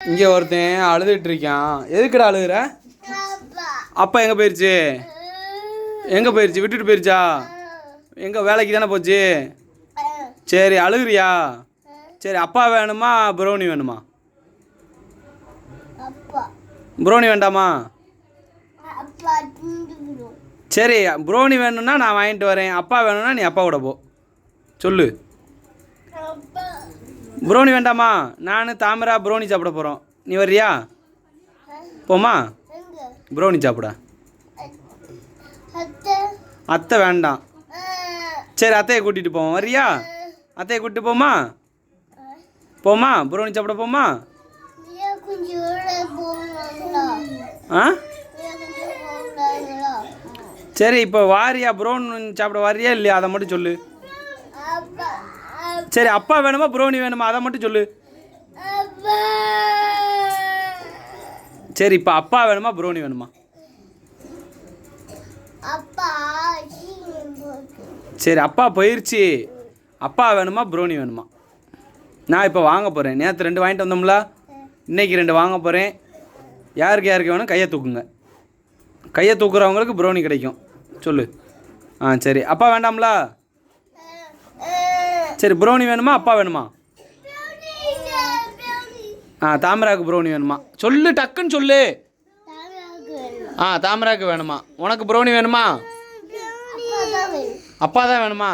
இங்கே ஒருத்தன் அழுதுட்டு இருக்கான் எதுக்குடா அழுகுற? அப்பா எங்கே போயிடுச்சு எங்கே போயிடுச்சு விட்டுட்டு போயிருச்சா? எங்கே வேலைக்கு தானே போச்சு? சரி அழுகுறியா? சரி அப்பா வேணுமா ப்ரௌனி வேணுமா? அப்பா ப்ரௌனி வேண்டாமா? சரி ப்ரௌனி வேணும்னா நான் வாங்கிட்டு வரேன். அப்பா வேணும்னா நீ அப்பா கூட போ. சொல்லு. ப்ரௌனி வேண்டாமா? நான் தாமரா ப்ரௌனி சாப்பிட போகிறோம் நீ வர்றியா? போமா எங்க ப்ரௌனி சாப்பிட. அத்தை வேண்டாம். சரி அத்தையை கூட்டிகிட்டு போவோம். வர்றியா? அத்தையை கூட்டிட்டு போமா போமா ப்ரௌனி சாப்பிட போமா ஆ? சரி இப்போ வாரியா ப்ரௌனி சாப்பிட வாரியா இல்லையா? அதை மட்டும் சொல்லு. சரி அப்பா வேணுமா ப்ரௌனி வேணுமா? அதை மட்டும் சொல்லு. சரி இப்போ அப்பா வேணுமா ப்ரௌனி வேணுமா? சரி அப்பா போயிருச்சு. அப்பா வேணுமா ப்ரௌனி வேணுமா? நான் இப்போ வாங்க போகிறேன் நேற்று ரெண்டு வாங்கிட்டு வந்தோம்ல? இன்னைக்கு ரெண்டு வாங்க போகிறேன் யாருக்கு யாருக்கு வேணும்? கையை தூக்குங்க. கையை தூக்குறவங்களுக்கு ப்ரௌனி கிடைக்கும். சொல்லு. ஆ சரி. அப்பா வேண்டாம்ல? சரி ப்ரௌனி வேணுமா அப்பா வேணுமா? ஆ தாமராக்கு ப்ரௌனி வேணுமா? சொல்லு டக்குன்னு சொல்லு. ஆ தாமராக்கு வேணுமா? உனக்கு ப்ரௌனி வேணுமா? அப்பா தான் வேணுமா?